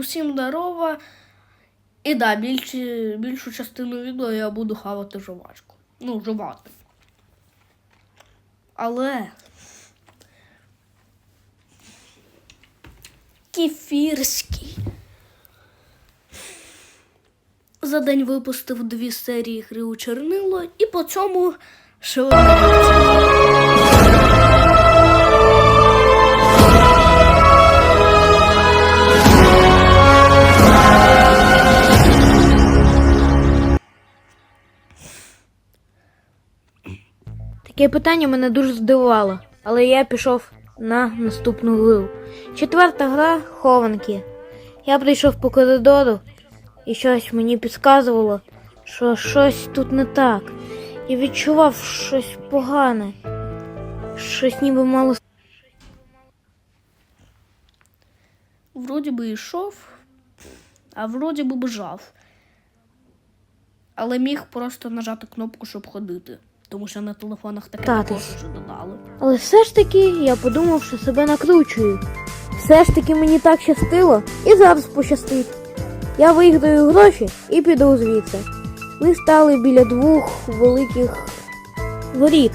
Усім здорова. І да, більші, більшу частину відео я буду хавати жувачку. Ну, жувати. Але. Кефірський. За день випустив дві серії гри у Чернило і по цьому ще Таке питання мене дуже здивувало, але я пішов на наступну гру. Четверта гра хованки. Я прийшов по коридору і щось мені підказувало, що щось тут не так. І відчував щось погане. Щось ніби мало. Вроді би йшов, а вроді би бежав. Але міг просто нажати кнопку, щоб ходити. Тому що на телефонах таке також вже додали. Але все ж таки я подумав, що себе накручую. Все ж таки мені так щастило і зараз пощастить. Я виграю гроші і піду звідси. Ми стали біля двох великих воріт.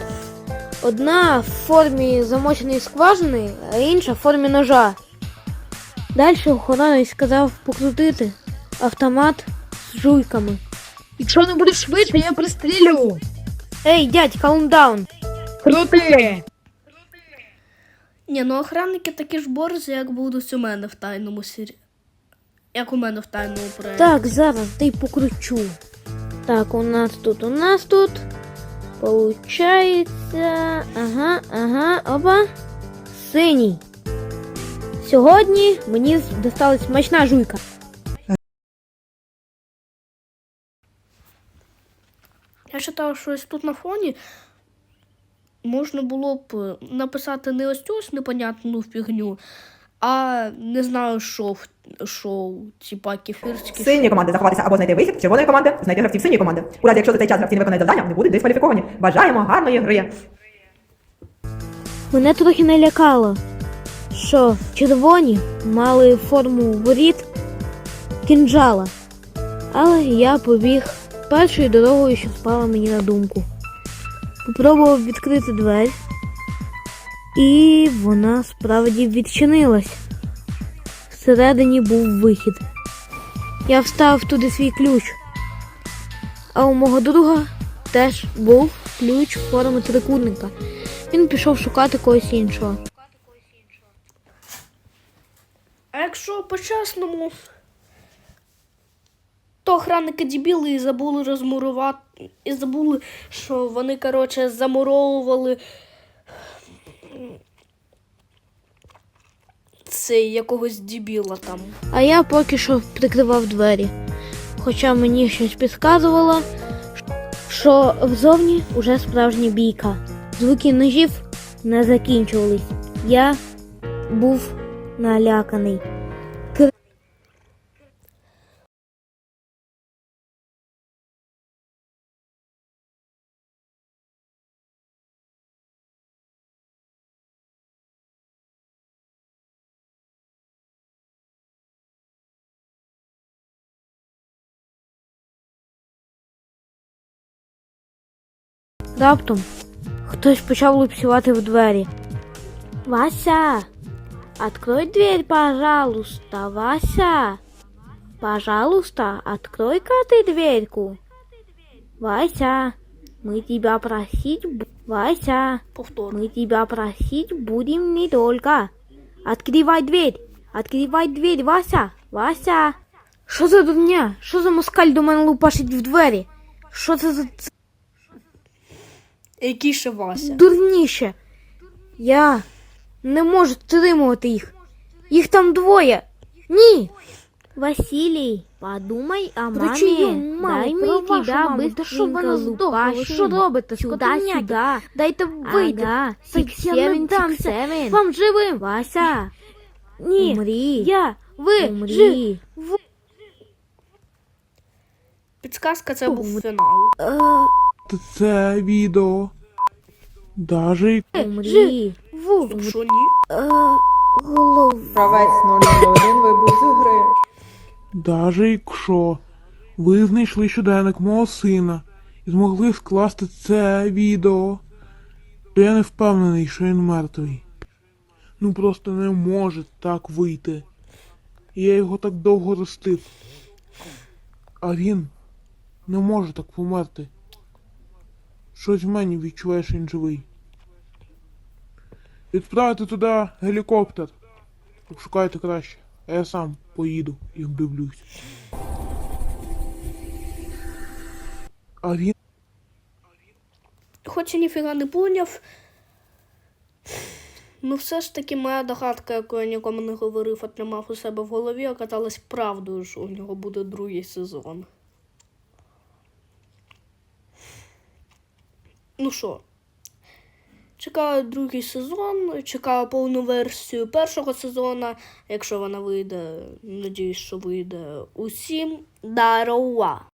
Одна в формі замоченої скважини, а інша в формі ножа. Далі охоронець сказав покрутити автомат з жуйками. Якщо не будеш швидше, я пристрілю. Ей, дядь, каундаун! Крути! Ні, ну охранники такі ж борзі, як будуть у мене в тайному сірі. Як у мене в тайному проєкті. Так, зараз й покручу. Так, у нас тут, у нас тут. Получається. Ага, ага, опа. Синій. Сьогодні мені досталась смачна жуйка. Я вважаю, що ось тут на фоні можна було б е, написати не ось цю ось непонятну фігню, а не знаю, що, в- що типа кефірські. Сильні команди заховатися або знайти вихід, червоної команди знайти гравців синьої команди. У разі, якщо за цей час гравці не виконають завдання, вони будуть дискваліфіковані. Бажаємо гарної гри. Мене трохи налякало, що червоні мали форму воріт кінжала. Але я побіг першою дорогою, що спала мені на думку. Попробував відкрити двері, і вона справді відчинилась. Всередині був вихід. Я вставив туди свій ключ. А у мого друга теж був ключ форми трикутника. Він пішов шукати когось іншого. А якщо по-чесному, то охранники дебіли і забули розмурувати. І забули, що вони, коротше, замуровували цей якогось дебіла там. А я поки що прикривав двері. Хоча мені щось підказувало, що взовні уже справжня бійка. Звуки ножів не закінчувались. Я був наляканий. Раптом хтось почав лупцювати в двері. Вася, открой дверь, пожалуйста, Вася. Пожалуйста, открой-ка ты дверьку. Вася, мы тебя просить... Вася, Повтор. мы тебя просить будем недолго. Открывай дверь. Открывай дверь, Вася. Вася. Що за дурня? Що за москаль до мене лупашить в двері? Що це за Який ще Вася? дурніше. Я не можу стримувати їх. Їх там двоє. Ні. Василій, подумай о мамі. Маму? Дай Про мені вашу маму. Та щоб вона здохла, ви що робите, скотиняки? сюда. Дайте вийти. Ага, Так я не дамся. Вам живим. Вася, Ні. умрі. Я. Ви. Жи. Умрі. Підсказка це був фінал. Це відео. Даже Умрі. Ву. Що ні? Е, голова. Гравець 001 вибув з гри. Даже якщо ви знайшли щоденник мого сина і змогли скласти це відео, то я не впевнений, що він мертвий. Ну просто не може так вийти. Я його так довго ростив. А він не може так померти. Щось в мені відчуває, що він живий. Відправити туди гелікоптер. Шукайте краще, а я сам поїду і вдивлюсь. А він. Хоч я ніфіга не поняв. Ну, все ж таки моя догадка, яку я нікому не говорив, а тримав у себе в голові, оказалась правдою, що у нього буде другий сезон. Ну що, чекаю другий сезон, чекаю повну версію першого сезону. Якщо вона вийде, надіюсь, що вийде усім. Дарова!